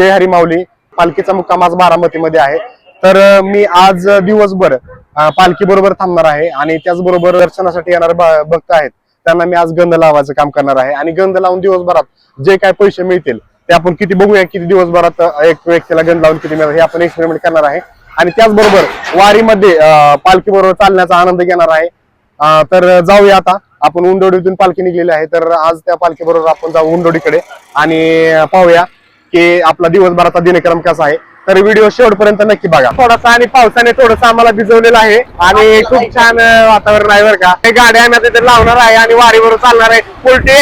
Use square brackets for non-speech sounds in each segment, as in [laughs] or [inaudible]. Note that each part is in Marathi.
जय हरी माऊली. पालखीचा मुक्काम आज बारामतीमध्ये आहे. तर मी आज दिवसभर पालखी बरोबर थांबणार आहे आणि त्याचबरोबर दर्शनासाठी येणारे भक्त आहेत. त्यांना मी आज गंध लावायचं काम करणार आहे आणि गंध लावून दिवसभरात जे काय पैसे मिळतील ते आपण किती बघूया किती दिवसभरात एक व्यक्तीला गंध लावून किती मिळतात हे आपण एक्सपेरिमेंट करणार आहे. आणि त्याचबरोबर वारीमध्ये पालखी बरोबर चालण्याचा आनंद घेणार आहे. तर जाऊया आता. आपण उंडोडीतून पालखी निघलेली आहे. तर आज त्या पालखी बरोबर आपण जाऊ उंडोडीकडे आणि पाहूया. की आपला दिवसभराचा दिनक्रम कसा आहे तर व्हिडिओ शेवटपर्यंत नक्की बघा. थोडासा आणि पावसाने थोडंसं आम्हाला भिजवलेलं आहे आणि खूप छान वातावरण आहे बरं का. हे गाड्या आम्ही आता तिथे लावणार आहे आणि वारीवर चालणार आहे. उलटे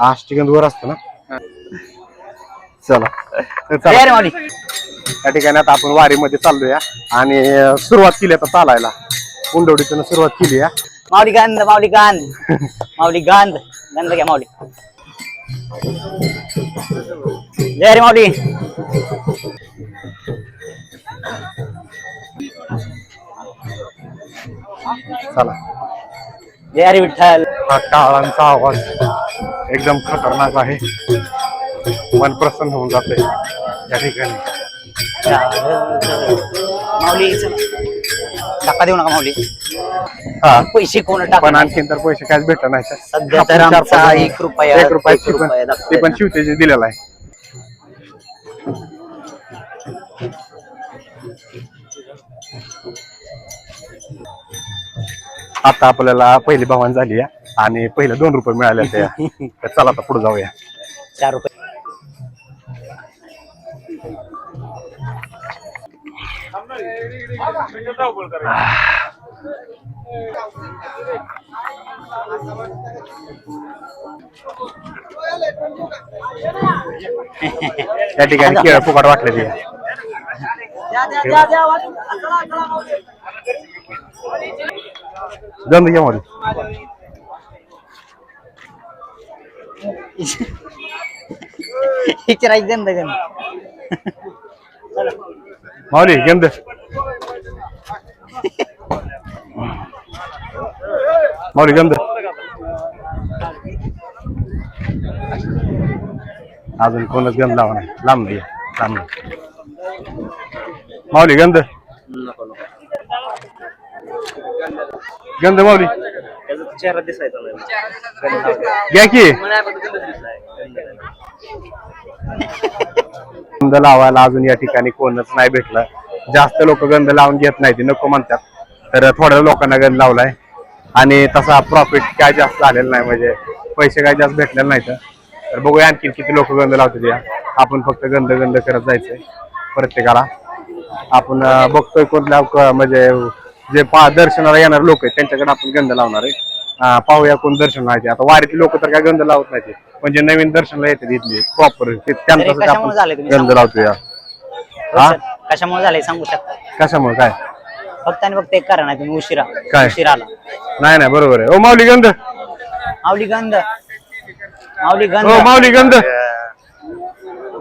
आष्टिगंध वर असतं ना? चला. चला. रे या ठिकाणी आता आपण वारीमध्ये चाललोया आणि सुरुवात केली आता चालायला. उंडवडीतून सुरुवात केली आहे माऊली गंध माऊली गंध. [laughs] माऊली गंध. गंध घ्या माऊली. जय रे माऊली. चला. जय हरी विठ्ठल. हा टाळांचा आवाज एकदम खतरनाक आहे. मन प्रसन्न होऊन जाते या ठिकाणी. माऊली. धक्का देऊ नका माऊली. हा. पैसे कोण पण टाकणार आणखीन तर पैसे काहीच भेटत नाही सर. सध्या तर आपण चार आमचा पाच- एक रुपया- एक रुपया एक रुपया दाखवतोय. ते पण शिवतेचे दिलेला आहे. आता आपल्याला पहिली भावान झाली आहे आणि पहिले दोन रुपये मिळाले तर चला आता पुढे जाऊया. चार रुपये. [laughs] त्या ठिकाणी केळ फुकट वाटलेली आहे गंध घ्या मध्ये गंध गंध माऊली गंध माऊली गंध अजून कोणच गंध लावा नाही लांब घे लांब घे. माऊली गंध गंध माऊली चेहरा दिसायचा घ्या की गंध लावायला अजून या ठिकाणी कोणच नाही भेटलं जास्त लोक गंध लावून घेत नाही ते नको म्हणतात. तर थोड्या लोकांना गंध लावलाय. आणि तसा प्रॉफिट काय जास्त झालेला नाही म्हणजे पैसे काय जास्त भेटलेले नाहीत. तर बघूया आणखी किती लोक गंध लावतात या. आपण फक्त गंध गंध करत जायचंय प्रत्येकाला. आपण बघतोय कोणत्या म्हणजे जे पा दर्शनाला येणारे लोक आहेत त्यांच्याकडे आपण गंध लावणार आहे. पाहूया कोण दर्शन ते. आता वारीतले लोक तर काय गंध लावत नाही. म्हणजे नवीन दर्शनला येतात इथले प्रॉपर तुम्ही गंध लावतो या. हा? कशामुळे झाले सांगू शकता? कशामुळे? काय? फक्त आणि फक्त एक कारण आहे तुम्ही उशिरा काय? उशिरा आला. नाही नाही बरोबर आहे. ओ माऊली गंध. माऊली गंध. माऊली गंध. माऊली गंध.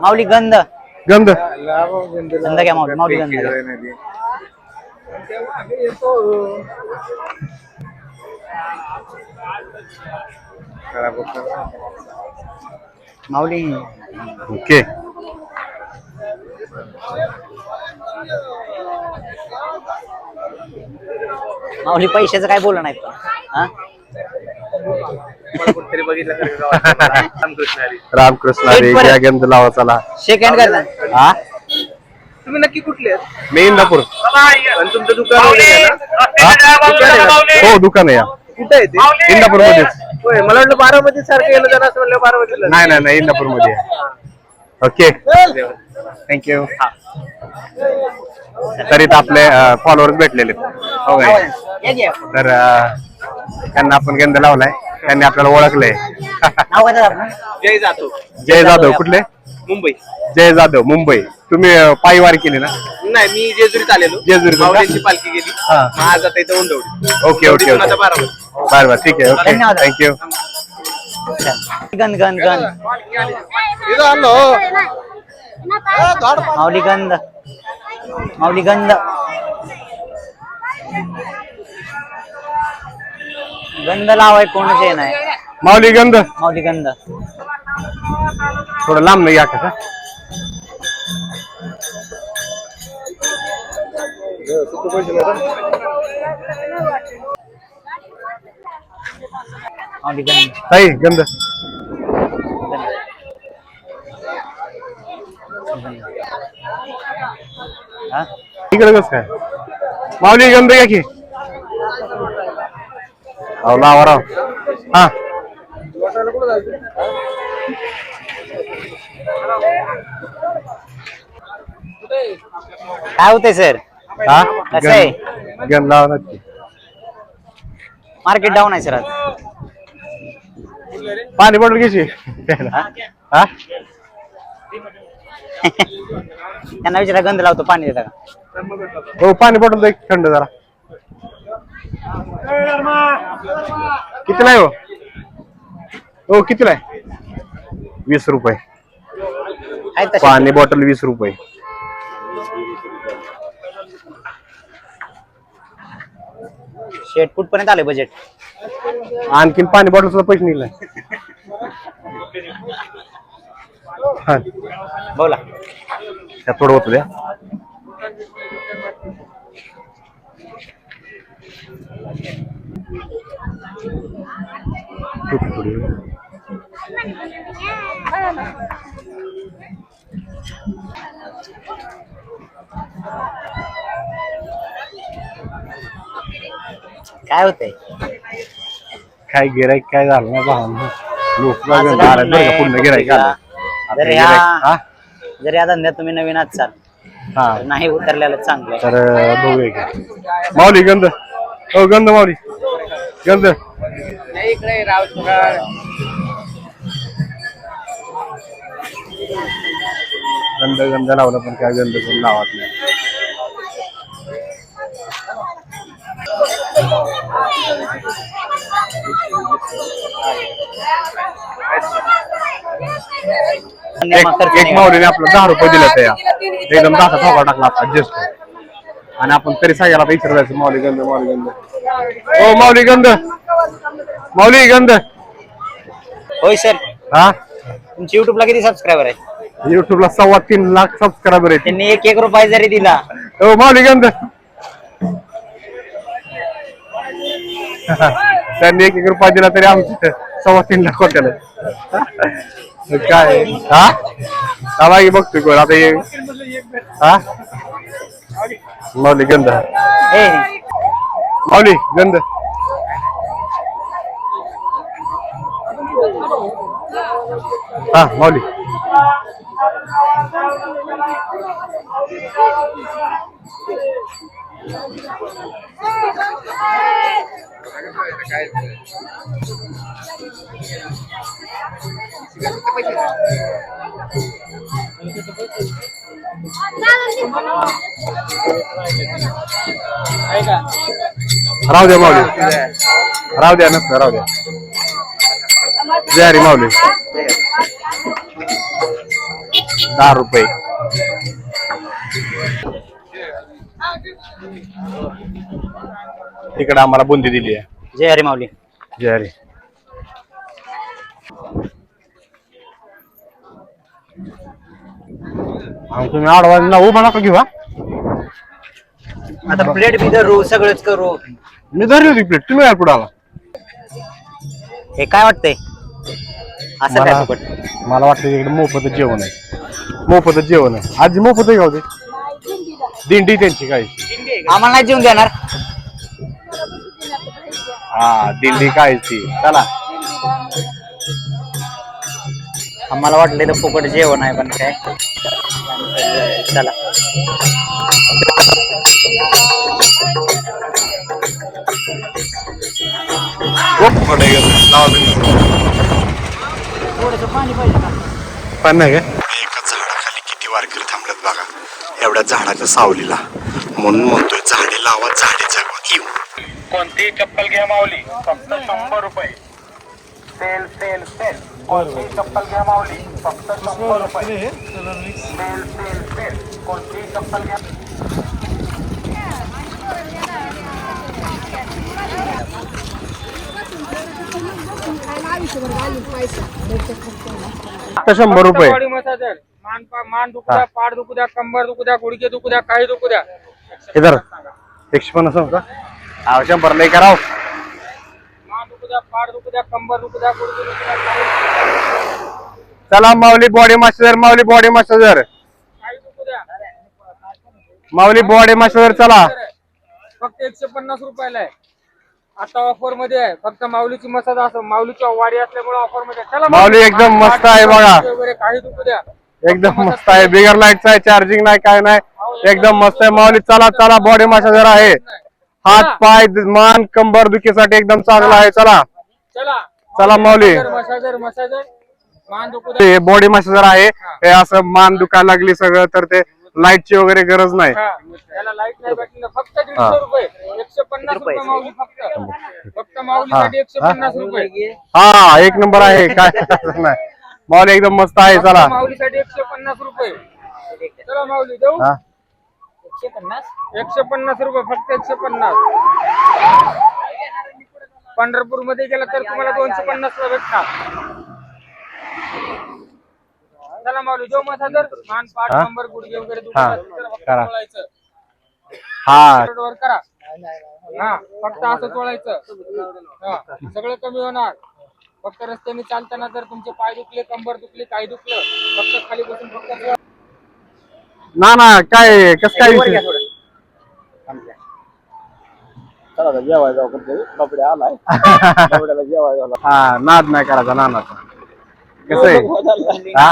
माऊली गंध. गंध. गंध घ्या माऊली. माऊली गंध घ्या. माऊली. ओके. माऊली पैशाचं काय बोलणं नाही पण हा? रामकृष्ण हरी. या लावा चला. शेक हँड करता हा? तुम्ही नक्की कुठले आहेत? मी इंदापूर. आणि तुमचं दुकान वगैरे आहे ना? हो दुकान आहे या. कुठं आहे ते? इंदापूर मध्येच होय मला वाटलं बारामती सारखं येणं जाणं असं म्हणलं बारामतीला नाही नाही नाही इंदापूरमध्ये ओके. थँक्यू तरी तर आपले फॉलोअर्स भेटलेले. हो काय? या घ्या. तर अं, त्यांना आपण गंध लावलाय. त्यांनी आपल्याला ओळखलंय? जय जातो जय जाधव. कुठले? मुंबई. जय जाधव मुंबई. तुम्ही अं, पायी वारी केली ना? नाही मी जेजुरीत आलेलो. जेजुरीत का? माऊलींची पालखी गेली. हा. आज आता इथं उंडवडी ओके ओके ओके. बरं बरं ठीक आहे ओके. धन्यवाद. थँक्यू गंध गंध इथं आलो. माऊली गंध माऊली गंध गंध लावाय कोणच नाही. माऊली गंध माऊली गंध थोडं लांब नाही या का माऊली गंध ताई गंध. इकडे कस काय? माऊली गंध या की. अहो लावा राव. हा. काय होतंय सर? हा? कसं आहे? गंध गंध लावा नक्की मार्केट डाऊन आहे सर आज. पाणी बॉटल घ्यायची हा? हा? [laughs] त्यांना विचारा गंध लावतो पाणी देता का? हो पाणी बॉटल एक थंड जरा. कितीला आहे हो? हो कितीला आहे? वीस रुपये. पाणी बॉटल वीस रुपये. शेट कुठपर्यंत आले बजेट आणखीन पाणी बॉटल सुद्धा पैसे निघलाय हा. बोला. थोडं होतं द्या. काय होतंय? काय गिराईक काय झालं ना भावांनो लोक आहे, पूर्ण जर ह्या गिऱ्हाईक- हा? जर या धंद्यात तुम्ही नवीन असाल हा. तर नाही उतरलेलं चांगलं. तर बघूया की. माऊली गंध. हो गंध माऊली. गंध. गंध गंध लावला पण काय गंध कोण लावत नाही. एक नाही. माऊलीने आपलं दहा रुपये दिले त्या एकदम दहा ठोका टाकला आता जस्ट. आणि आपण तरी सगळ्याला पैसे द्यायचं माऊली गंध माऊली गंध. हो माऊली गंध. माऊली गंध. होय सर. हा? तुमची युट्यूबला किती सबस्क्रायबर आहे युट्यूबला सव्वा तीन लाख सबस्क्रायबर आहेत. त्यांनी एक एक रुपये जरी दिला. हो माऊली गंध. त्यांनी एक एक रुपया दिला तरी आमचं सव्वा तीन लाख होत्याला. काय? हा? बाई बघतोय कोण. आता हा? माऊली गंध ए माऊली गंध राहू द्या माऊली. राहू द्या नसतं राहू द्या. जय हरी माऊली. दहा रुपये. तिकडे आम्हाला बुंदी दिली आहे. जय हरी माऊली. जय हरी. आणि तुम्ही आडवा उभा नका घेऊ हा? आता प्लेट बी धरू सगळंच करू. मी धरली होती प्लेट तुम्ही काय पुढे आला? हे काय वाटतंय? असं काय मला फुकट? मला वाटतं इकडे मोफत जेवण आहे. मोफत जेवण आहे. आजी मोफत आहे का होते दिंडी त्यांची काय? आम्हाला नाही जेवून देणार. हा दिंडी काय ती? चला. आम्हाला वाटलं तर फुकट जेवण आहे पण काय. चला. थोडस पाणी पाहिजे का? पण नाही काय एका झाडाखाली किती वारकरी थांबलेत बघा. एवढ्या झाडाच्या सावलीला. म्हणून म्हणतोय झाडे लावा झाडे जगवा. येऊ. कोणती चप्पल घ्या माऊली. फक्त शंभर रुपये. Sale sale sale. कोणतीही चप्पल घ्या मावली फक्त शंभर रुपये सेल सेल कोणतीही चप्पल घ्या शंभर रुपये. मान मान दुखू द्या पाठ दुखू द्या कंबर दुखू द्या गुडघे दुखू द्या काही दुखू द्या. इधर. एकशे पन्नास का शंभर नाही करावं द्या पाड दुखू द्या कंबर दुखू द्या गुडघे दुखू द्या काही दुखू द्या. चला माऊली बॉडी मसाजर माऊली बॉडी मसाजर काही दुखू द्या. माऊली बॉडी मसाजर चला. फक्त एकशे पन्नास रुपयाला आहे. आता ऑफरमध्ये आहे. फक्त माऊलीची मसाज असं माऊलीची वाडी असल्यामुळे ऑफरमध्ये आहे. चला माऊली. एकदम मस्त आहे बघा. वगैरे काही दुखू द्या. एकदम मस्त आहे. बिगर लाईटचा आहे चार्जिंग नाही काय नाही. एकदम मस्त आहे. माऊली चला चला बॉडी मसाजर आहे. हात पाय मान कंबर दुखीसाठी एकदम चांगला आहे. चला. चला. चला माऊली. मसाजर मसाजर मान दुखू द्या ते बॉडी मसाजर आहे. हे. असं मान दुखायला लागली सगळं तर ते लाईटची वगैरे गरज नाही. हा. त्याला लाइट नाही भेटली फक्त दीडशे रुपये. एकशे पन्नास रुपये माऊली फक्त. फक्त माऊलीसाठी एकशे पन्नास रुपये. हा एक नंबर आहे. काय नाही. माऊली एकदम मस्त आहे. चला. माऊलीसाठी एकशे पन्नास रुपये. चला माऊली देऊ? हा. एकशे पन्नास एकशे पन्नास रुपये फक्त एकशे पन्नास पंढरपूरमध्ये गेला तर तुम्हाला दोनशे पन्नास ला भेटणार चला माऊली देऊ मसाजर मान पाठ? कंबर गुडघे वगैरे. दुखतात. चला फक्त करा. हा हा फक्त असं चोळायचं हा सगळं कमी होणार फक्त रस्त्याने चालताना जर तुमचे पाय दुखले कंबर दुखले काही दुखलं फक्त खाली बसून फक्त. ना ना काय कस काय विषय? [laughs] हा नाद नाही करायचा नानाचा कसं आहे? हा?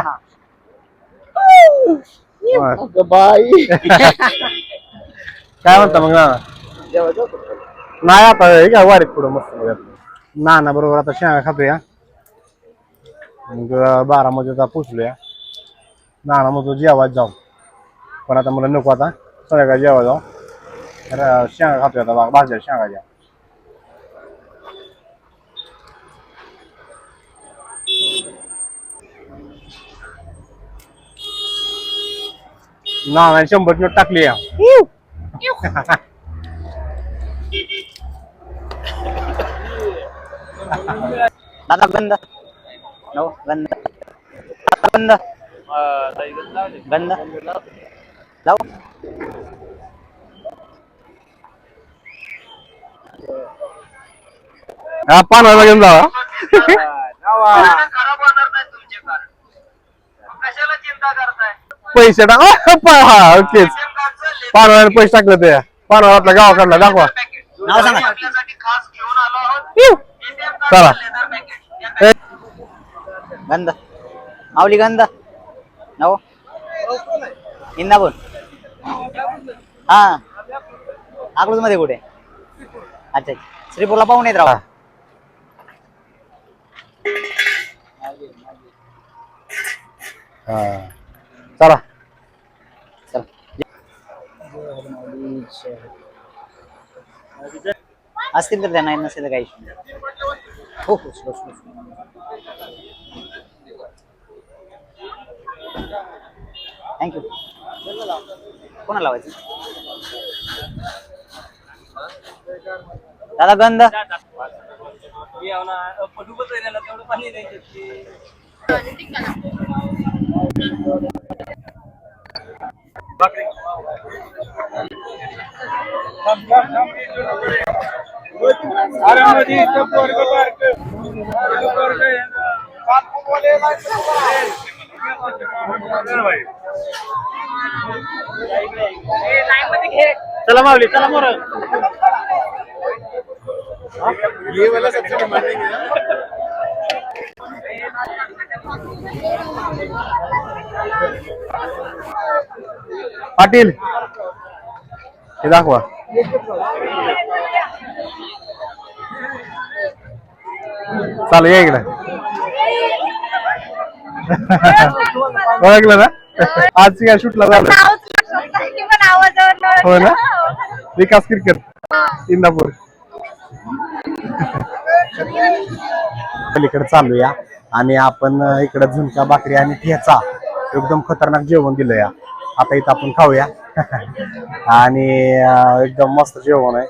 बाई. [laughs] काय म्हणता मग नाना? नाही आता हे काय वारीत पुढं मस्त बघा. नाना बरोबर आता शेंगा खातोय. हा. मग बारामध्ये आता पोचलोया. नाना मग जेवायला जाऊ. पण आता मला नको आता संध्याकाळी जेवायला जाऊ तर अं, शेंगा खातोय आता बा- भाज्या शेंगाच्या नाना शंभर नोट टाकली या दादा गंध नो गंध गंध गंध लाव हा पानाला घेऊन जावा खराब होणार नाही तुमचे कार कशाला चिंता करताय? पैसे टाक. हा ओकेच पानाला पैसे टाकले ते. पानाला आपल्या गावाकडला दाखवा. नाव सांगा. आपल्यासाठी खास घेऊन आलो आहोत. ATM card चला. लेदर पॅकेट या ए, गंध. माऊली गंध. नव. इंदापूर हा. अकलूजमध्ये कुठे? अच्छा श्रीपूरला पाहून येत राहा. हा. चला. असतील तर त्यांना नसेल तर काही. हो हो slow, slow, slow. थँक्यू कोणाला लावायचं दादा गंध चला मावली चला मोर पाटील हे दाखवा. चाल या इकडे. ओळखलं ना? आज काय शूटला झालं हो ना? विकास क्रिकेट इंदापूर. पलीकडे चालूया. आणि आपण इकडे झुणका भाकरी आणि ठेचा एकदम खतरनाक जेवण दिलं या. आता इथं आपण खाऊया. आणि एकदम मस्त जेवण आहे.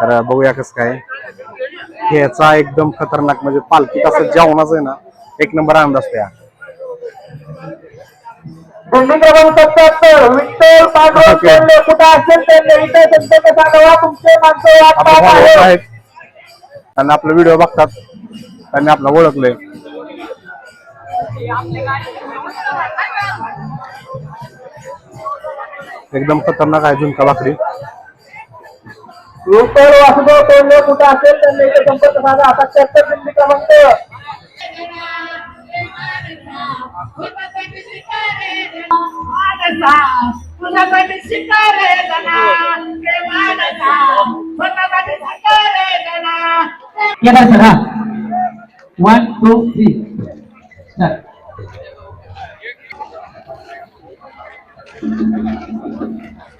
तर बघूया कसं काय. ठेचा एकदम खतरनाक म्हणजे पालखीत कसं जेवणच आहे ना एक नंबर आनंद असतो या दिंडी क्रमांक सत्याहत्तर विठ्ठल पांडुरंग कुठं असेल त्यांनी इथे जनतेला सांगावा तुमचे माणसं वाट आपले पाहत followers आहेत. त्यांनी आपला व्हिडिओ बघतात. त्यांनी आपला ओळखलंय. एकदम खतरनाक आहे झुणका भाकरी. विठ्ठल वासुदेव कोल्हे कुठं असेल त्यांनी इथे संपर्क साधा. सत्याहत्तर दिंडी क्रमांक तुझ्यासाठी शिकारे जना प्रेमानचा स्वतःसाठी शिकारे जना वन टू थ्री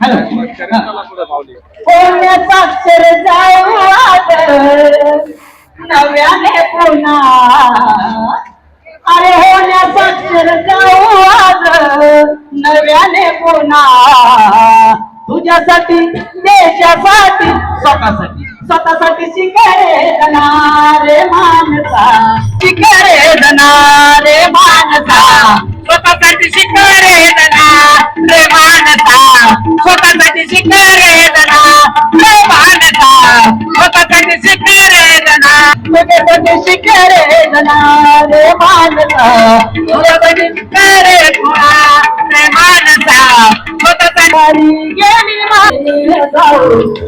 हॅलो कोण्याचा जाऊ नव्याने पुन्हा अरे होण्याचा अक्षर जाऊ आज नव्याने पुन्हा तुझ्यासाठी देशासाठी स्वतःसाठी. स्वतःसाठी शिकारे रे मानसा शिकारे रे मानसा स्वतःसाठी शिकारे रे मानसा स्वतःसाठी शिकारे रे मानसा स्वतःसाठी शिकारे तुझ्यासाठी शिकारे रे मानसा तुझ्यासाठी शिकारे जाऊ आता पुन्हा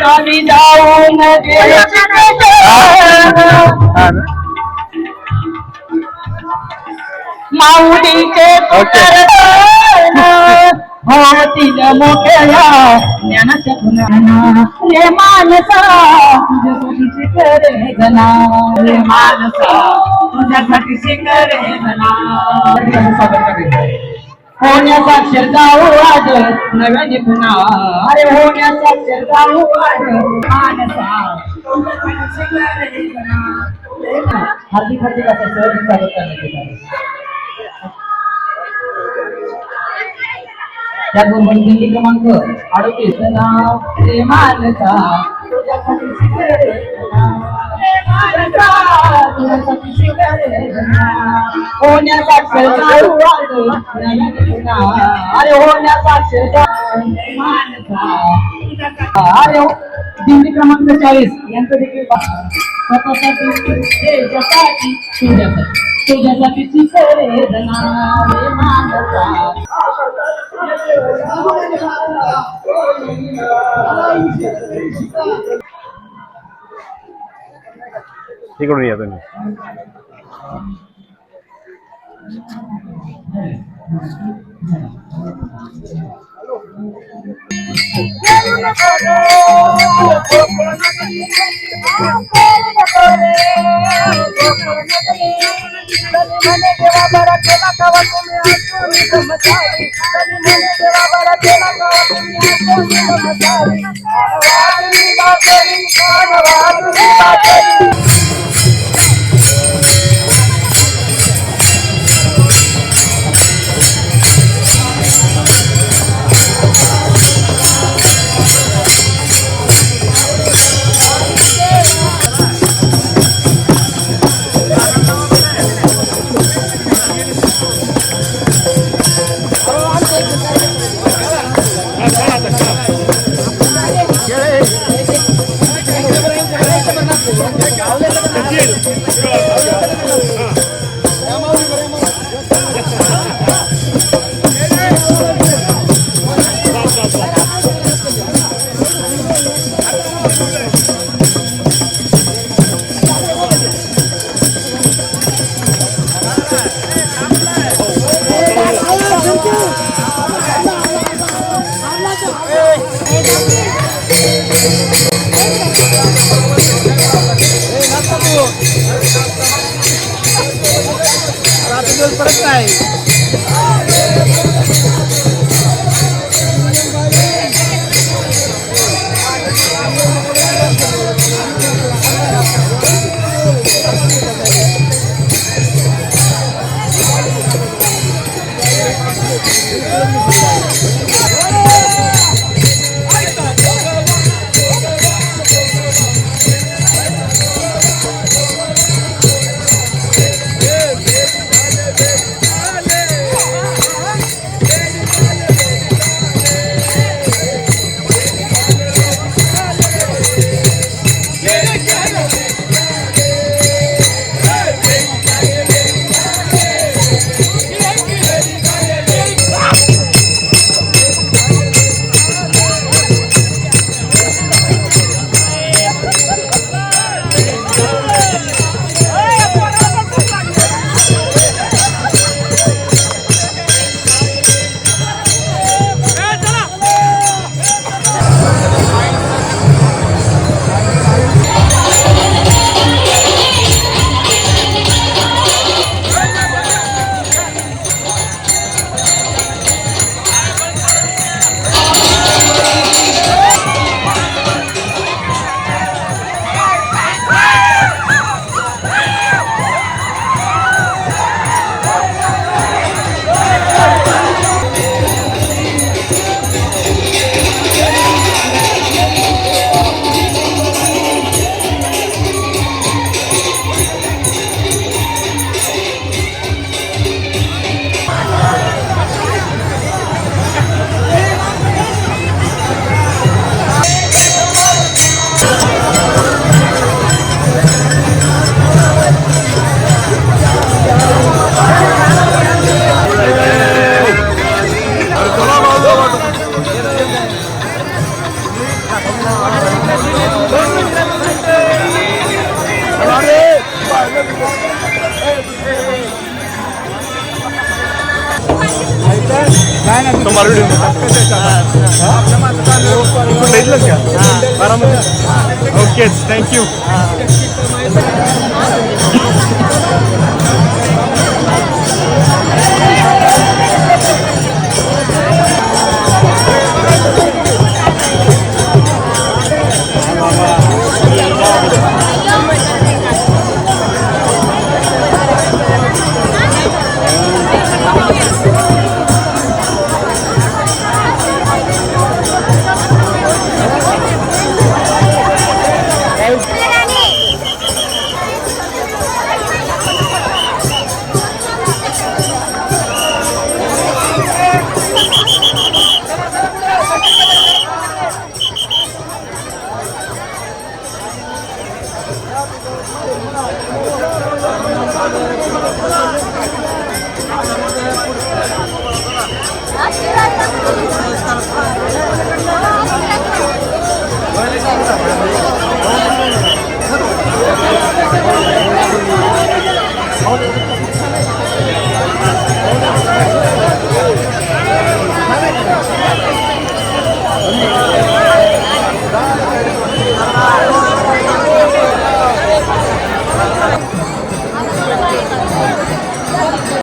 कमी जाऊन? माऊलीचे. होतील [laughs] मोठ्या ज्ञानाच्या गुणांना रे मानसा गणा रे मानसा तुझ्यासाठी शिकरे गणा होण्याचा जाऊ आज नव्याने पुन्हा अरे होण्याचा आज मानसा. हार्दिक हार्दिक असं सहज स्वागत करण्यात येत आहे त्याचबरोबर दिल्ली क्रमांक अडतीस नाव प्रेमानचा तुझ्यासाठी अरे होण्याचा अरे दिल्ली क्रमांक चाळीस यांचं देखील स्वतःसाठी तुझ्यासाठी সেগুলো নিয়ে যাবেন रे मानसा इकडून या तुम्ही ओके थँक्यू